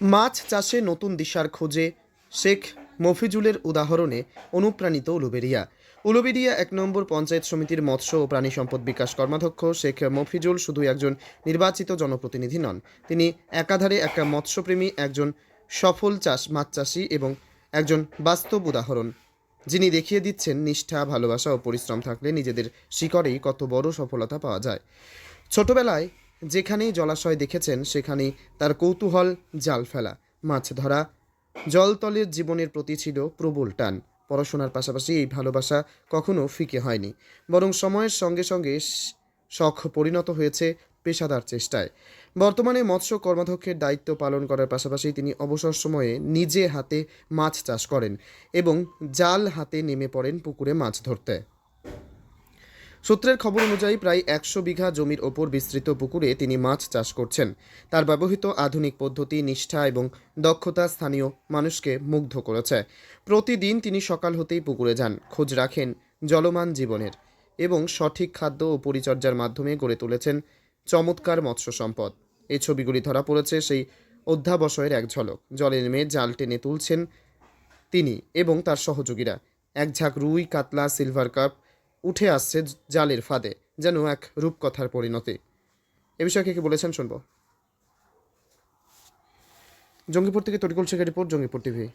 মাছ চাষে নতুন দিশার খোঁজে শেখ মফিজুলের উদাহরণে অনুপ্রাণিত উলুবেরিয়া উলুবেরিয়া এক নম্বর পঞ্চায়েত সমিতির মৎস্য ও প্রাণী সম্পদ বিকাশ কর্মাধ্যক্ষ শেখ মফিজুল শুধু একজন নির্বাচিত জনপ্রতিনিধি নন, তিনি একাধারে এক মৎস্যপ্রেমী, একজন সফল চাষ মাছ চাষি এবং একজন বাস্তব উদাহরণ। যিনি দেখিয়ে দিচ্ছেন নিষ্ঠা, ভালোবাসা ও পরিশ্রম থাকলে নিজেদের শিকড়েই কত বড় সফলতা পাওয়া যায়। ছোটবেলায় যেখানেই জলাশয় দেখেছেন, সেখানেই তার কৌতূহল জাল ফেলা, মাছ ধরা, জলতলের জীবনের প্রতি ছিল প্রবল টান। পড়াশোনার পাশাপাশি এই ভালোবাসা কখনো ফিকে হয়নি, বরং সময়ের সঙ্গে সঙ্গে শখ পরিণত হয়েছে পেশাদার চেষ্টায়। বর্তমানে মৎস্য কর্মাধ্যক্ষের দায়িত্ব পালন করার পাশাপাশি তিনি অবসর সময়ে নিজে হাতে মাছ চাষ করেন এবং জাল হাতে নেমে পড়েন পুকুরে মাছ ধরতে। সূত্রের খবর অনুযায়ী প্রায় একশো বিঘা জমির ওপর বিস্তৃত পুকুরে তিনি মাছ চাষ করছেন। তার ব্যবহৃত আধুনিক পদ্ধতি, নিষ্ঠা এবং দক্ষতা স্থানীয় মানুষকে মুগ্ধ করেছে। প্রতিদিন তিনি সকাল হতেই পুকুরে যান, খোঁজ রাখেন জলমান জীবনের এবং সঠিক খাদ্য ও পরিচর্যার মাধ্যমে গড়ে তুলেছেন চমৎকার মৎস্য সম্পদ। এই ছবিগুলি ধরা পড়েছে সেই অধ্যাবসায়ের এক ঝলক। জলে নেমে জাল টেনে তুলছেন তিনি এবং তার সহযোগীরা। এক ঝাঁক রুই, কাতলা, সিলভার কাপ উঠে আসছে জালের ফাঁদে, যেন এক রূপকথার পরিণতি। এ বিষয়ে কে কি বলেছেন শুনব? জঙ্গিপুর থেকে তরিকুল শেখের রিপোর্ট, জঙ্গিপুর টিভি।